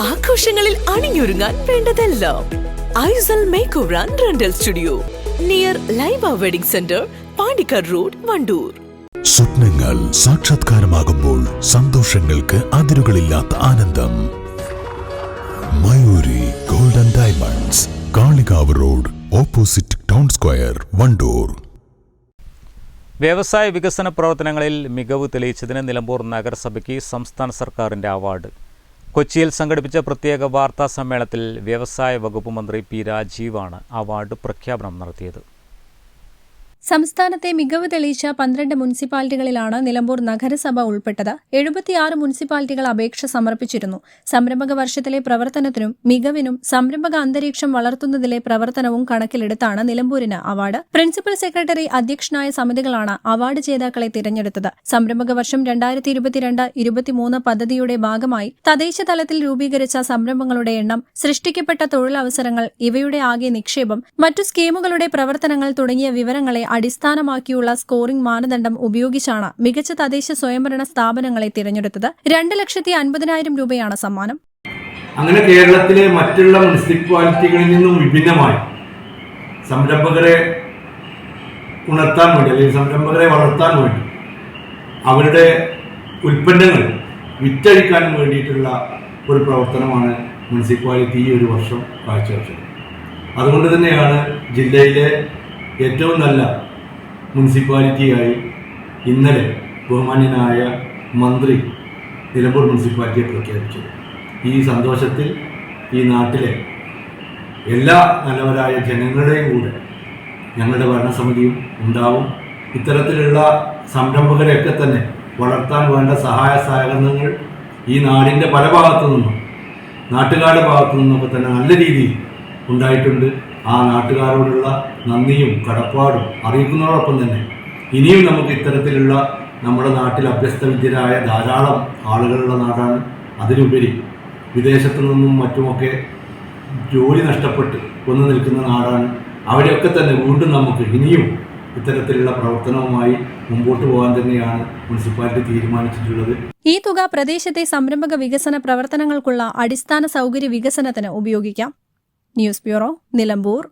ആഘോഷങ്ങളിൽ അണിഞ്ഞൊരുങ്ങാൻ വേണ്ടതെല്ലാം ഐസൽ make over and rental studio. Near Laiba wedding centre Pandikkad road Wandoor. സ്വപ്നങ്ങൾ സാക്ഷാത്കാരമാകുമ്പോൾ സന്തോഷങ്ങൾക്ക് അതിരുകളില്ലാത്ത ആനന്ദം. Mayuri golden diamonds Kalikavu road opposite town square Wandoor. വ്യവസായ വികസന പ്രവർത്തനങ്ങളിൽ മികവ് തെളിയിച്ചതിന് നിലമ്പൂർ നഗരസഭയ്ക്ക് സംസ്ഥാന സർക്കാരിന്റെ അവാർഡ്. കൊച്ചിയിൽ സംഘടിപ്പിച്ച പ്രത്യേക വാർത്താ സമ്മേളനത്തിൽ വ്യവസായ വകുപ്പ് മന്ത്രി പി രാജീവാണ് അവാർഡ് പ്രഖ്യാപനം നടത്തിയത് സംസ്ഥാനത്തെ മികവ് തെളിയിച്ച പന്ത്രണ്ട് മുനിസിപ്പാലിറ്റികളിലാണ് നിലമ്പൂർ നഗരസഭ ഉൾപ്പെട്ടത്. എഴുപത്തിയാറ് മുനിസിപ്പാലിറ്റികൾ അപേക്ഷ സമർപ്പിച്ചിരുന്നു. സംരംഭക വർഷത്തിലെ പ്രവർത്തനത്തിനും മികവിനും സംരംഭക അന്തരീക്ഷം വളർത്തുന്നതിലെ പ്രവർത്തനവും കണക്കിലെടുത്താണ് നിലമ്പൂരിന് അവാർഡ്. പ്രിൻസിപ്പൽ സെക്രട്ടറി അധ്യക്ഷനായ സമിതികളാണ് അവാർഡ് ജേതാക്കളെ തിരഞ്ഞെടുത്തത്. സംരംഭക വർഷം രണ്ടായിരത്തി ഇരുപത്തിരണ്ട് ഇരുപത്തിമൂന്ന് പദ്ധതിയുടെ ഭാഗമായി തദ്ദേശ തലത്തിൽ രൂപീകരിച്ച സംരംഭങ്ങളുടെ എണ്ണം സൃഷ്ടിക്കപ്പെട്ട തൊഴിലവസരങ്ങൾ ഇവയുടെ ആകെ നിക്ഷേപം മറ്റു സ്കീമുകളുടെ പ്രവർത്തനങ്ങൾ തുടങ്ങിയ വിവരങ്ങളെ അടിസ്ഥാനമാക്കിയുള്ള സ്കോറിംഗ് മാനദണ്ഡം ഉപയോഗിച്ചാണ് മികച്ച തദ്ദേശ സ്വയംഭരണ സ്ഥാപനങ്ങളെ തിരഞ്ഞെടുത്തത്. രണ്ട് ലക്ഷത്തി അൻപതിനായിരം രൂപയാണ് സമ്മാനം. അങ്ങനെ കേരളത്തിലെ മറ്റുള്ള മുനിസിപ്പാലിറ്റികളിൽ നിന്നും വിഭിന്നമായി സംരംഭകരെ ഉണർത്താൻ വേണ്ടി അല്ലെങ്കിൽ സംരംഭകരെ വളർത്താൻ വേണ്ടി അവരുടെ ഉൽപ്പന്നങ്ങൾ വിറ്റഴിക്കാൻ വേണ്ടിയിട്ടുള്ള ഒരു പ്രവർത്തനമാണ് മുനിസിപ്പാലിറ്റി ഈ ഒരു വർഷം കാഴ്ചവെച്ചത്. അതുകൊണ്ട് തന്നെയാണ് ജില്ലയിലെ ഏറ്റവും നല്ല മുനിസിപ്പാലിറ്റിയായി ഇന്നലെ ബഹുമാന്യനായ മന്ത്രി നിലമ്പൂർ മുനിസിപ്പാലിറ്റിയെ പ്രഖ്യാപിച്ചു ഈ സന്തോഷത്തിൽ ഈ നാട്ടിലെ എല്ലാ നല്ലവരായ ജനങ്ങളുടെയും കൂടെ ഞങ്ങളുടെ ഭരണസമിതിയും ഉണ്ടാവും. ഇത്തരത്തിലുള്ള സംരംഭകരെയൊക്കെ തന്നെ വളർത്താൻ വേണ്ട സഹായ സഹകരണങ്ങൾ ഈ നാടിന്റെ പല ഭാഗത്തു നിന്നും നാട്ടുകാരുടെ ഭാഗത്തു നിന്നൊക്കെ തന്നെ നല്ല രീതിയിൽ ഉണ്ടായിട്ടുണ്ട്. ആ നാട്ടുകാരോടുള്ള നന്ദിയും കടപ്പാടും അറിയിക്കുന്നതോടൊപ്പം തന്നെ ഇനിയും നമുക്ക് ഇത്തരത്തിലുള്ള നമ്മുടെ നാട്ടിൽ അഭ്യസ്തവിദ്യരായ ധാരാളം ആളുകളുള്ള നാടാണ്. അതിലുപരി വിദേശത്തു നിന്നും മറ്റുമൊക്കെ ജോലി നഷ്ടപ്പെട്ട് കൊന്നു നിൽക്കുന്ന നാടാണ്. അവിടെയൊക്കെ തന്നെ വീണ്ടും നമുക്ക് ഇനിയും ഇത്തരത്തിലുള്ള പ്രവർത്തനവുമായി മുമ്പോട്ട് പോകാൻ തന്നെയാണ് മുനിസിപ്പാലിറ്റി തീരുമാനിച്ചിട്ടുള്ളത്. ഈ തുക പ്രദേശത്തെ സംരംഭക വികസന പ്രവർത്തനങ്ങൾക്കുള്ള അടിസ്ഥാന സൗകര്യ വികസനത്തിന് ഉപയോഗിക്കാം. News bureau Nilambur.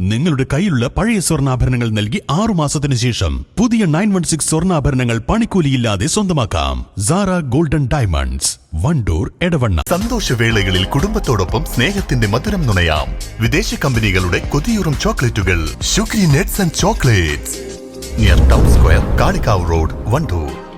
നിങ്ങളുടെ കയ്യിലുള്ള പഴയ സ്വർണാഭരണങ്ങൾ നൽകി ആറു മാസത്തിനു ശേഷം പുതിയ നയൻ വൺ സിക്സ് സ്വർണാഭരണങ്ങൾ പണിക്കൂലിയില്ലാതെ സ്വന്തമാക്കാം. Sara golden diamonds Wandoor Edavanna. സന്തോഷവേളകളിൽ കുടുംബത്തോടൊപ്പം സ്നേഹത്തിന്റെ മധുരം നുണയാം. വിദേശ കമ്പനികളുടെ കൊതിയൂറും ചോക്ലേറ്റുകൾ. ഷുഗ്രി nets and chocolates. Near town square Kalikavu road Wandoor.